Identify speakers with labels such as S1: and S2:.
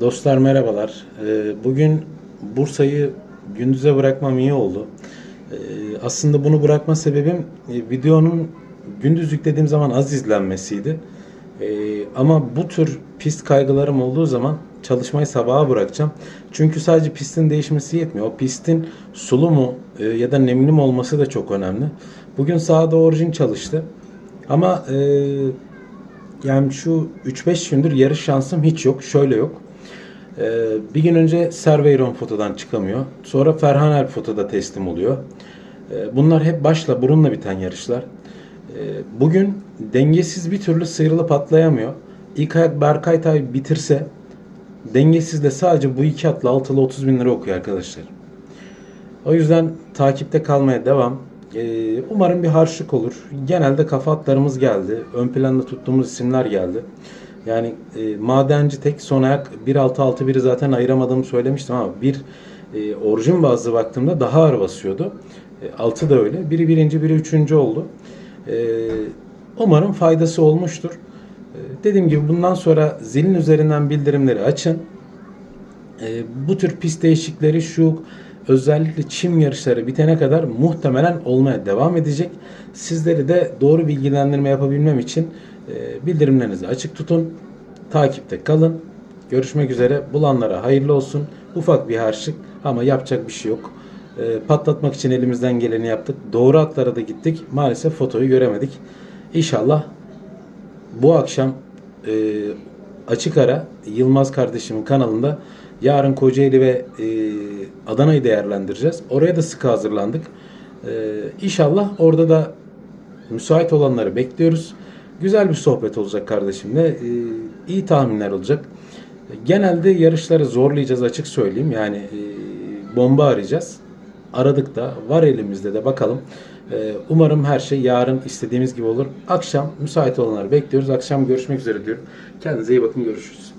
S1: Dostlar merhabalar. Ee, Bugün Bursa'yı gündüze bırakmam iyi oldu. Ee, Aslında bunu bırakma sebebim e, videonun gündüz yüklediğim zaman az izlenmesiydi. Ee, Ama bu tür pist kaygılarım olduğu zaman çalışmayı sabaha bırakacağım. Çünkü sadece pistin değişmesi yetmiyor. O pistin sulu mu e, ya da nemli mi olması da çok önemli. Bugün sahada orijin çalıştı. Ama e, yani şu 3-5 gündür yarış şansım hiç yok. Şöyle yok. Ee, bir gün önce Serveyron fotodan çıkamıyor. Sonra Ferhan Alp fotoda teslim oluyor. Ee, bunlar hep başla burunla biten yarışlar. Ee, bugün dengesiz bir türlü sıyrılıp atlayamıyor. İlk ayak Berkay Tay bitirse dengesiz de sadece bu iki atla altılı 30 bin lira okuyor arkadaşlar. O yüzden takipte kalmaya devam. Ee, umarım bir harçlık olur. Genelde kafa atlarımız geldi. Ön planda tuttuğumuz isimler geldi. Yani e, madenci tek son ayak 1.6-6-1'i zaten ayıramadığımı söylemiştim ama bir e, orijin bazlı baktığımda daha ağır basıyordu. E, 6 da öyle. Biri birinci, biri üçüncü oldu. E, umarım faydası olmuştur. E, dediğim gibi bundan sonra zilin üzerinden bildirimleri açın. E, bu tür pist değişikleri şu özellikle çim yarışları bitene kadar muhtemelen olmaya devam edecek. Sizleri de doğru bilgilendirme yapabilmem için e, bildirimlerinizi açık tutun. Takipte kalın. Görüşmek üzere. Bulanlara hayırlı olsun. Ufak bir harçlık ama yapacak bir şey yok. E, patlatmak için elimizden geleni yaptık. Doğru atlara da gittik. Maalesef fotoyu göremedik. İnşallah bu akşam e, açık ara Yılmaz kardeşimin kanalında yarın Kocaeli ve e, Adana'yı değerlendireceğiz. Oraya da sıkı hazırlandık. E, inşallah orada da müsait olanları bekliyoruz. Güzel bir sohbet olacak kardeşimle. E, iyi tahminler olacak. Genelde yarışları zorlayacağız açık söyleyeyim. Yani e, bomba arayacağız. Aradık da var elimizde de bakalım. E, umarım her şey yarın istediğimiz gibi olur. Akşam müsait olanları bekliyoruz. Akşam görüşmek üzere diyorum. Kendinize iyi bakın görüşürüz.